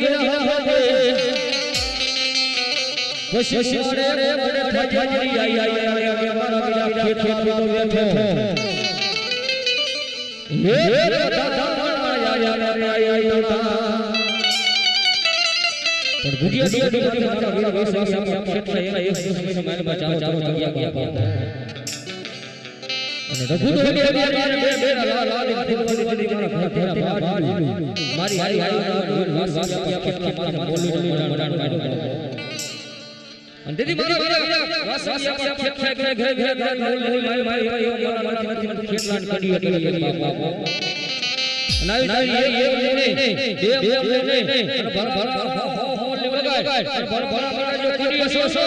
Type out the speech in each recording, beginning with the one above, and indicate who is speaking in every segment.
Speaker 1: गिरा हवे खुश मोरे मोरे फजरी आई आई आई आगे मारा बिना खेत खेत में तो बैठो ये दादा माया या माया आई दादा पर गुजिया दिया दिया मारा बिना बस सब सब खेत में एक समय समय बचाओ, चारों जगह गया गया અને રઘુ તો બે બે બે બે લાલ લાલ ફૂલ ફૂલ ફૂલ મારા ઘર તેરા બાર બાર મારી મારી આયુ વાસ વાસ આપ આપ મારા બોલું બોલું મડાણ મડાણ અને દીદી મારા મારા વાસ વાસ આપ આપ ખેત ઘરે ઘરે ઘરે ઘરે મોલ મોલ મારી મારી મારી મારા મારા મારા ખેતલાન કડી અડી અડી બાપ બાપ નાઈ નાઈ એ એ મોને બે બે મોને અને ભર ભર ભર લગાય અને ભર ભર ભર જો કરી સો સો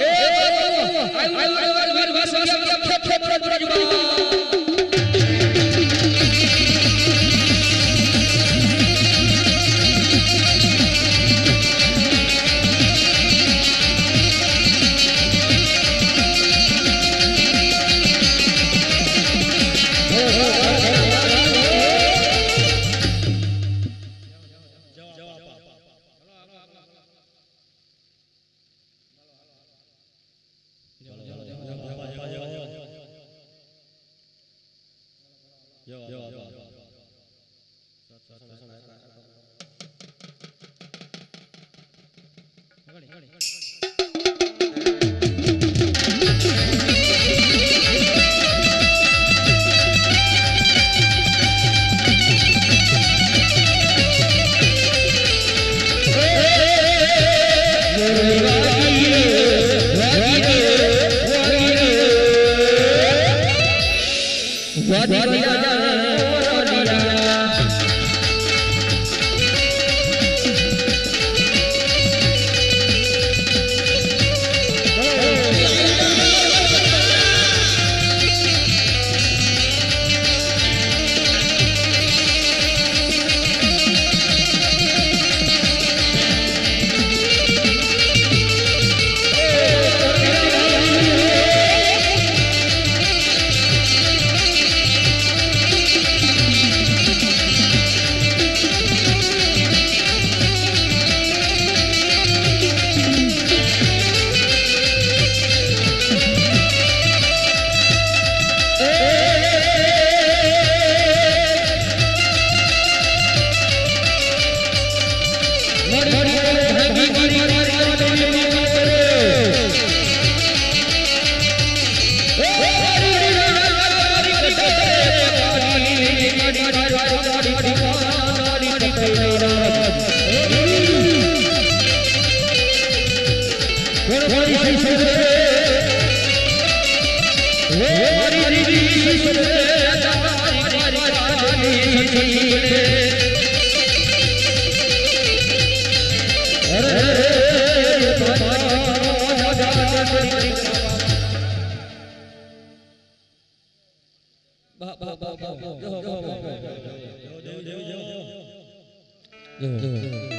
Speaker 1: એ આયુ આયુ વીર વાસ વાસ What? What? What? જો જો જો જો જો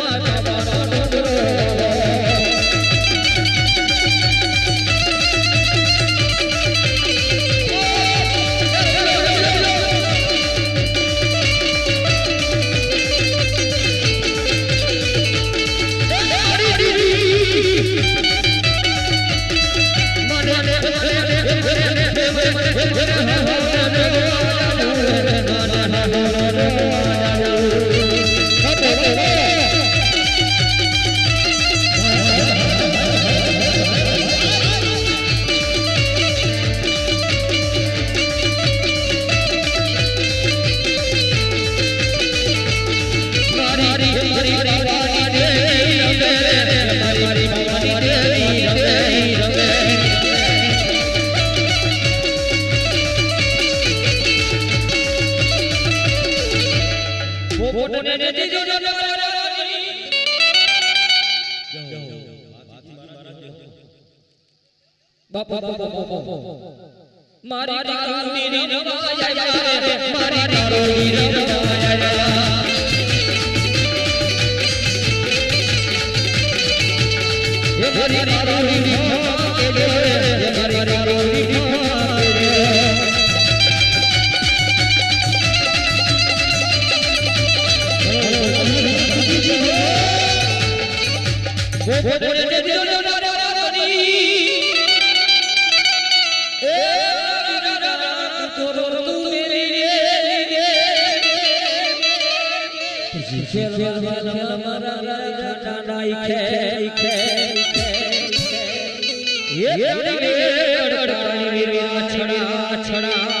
Speaker 1: રે રે રે રે મારી દારૂની રવાયા મારી દારૂની રવાયા મારી દારૂની રવાયા મારી દારૂની રવાયા ખેલ ખેલ મરાઈ ખટાડાઈ છડા છડા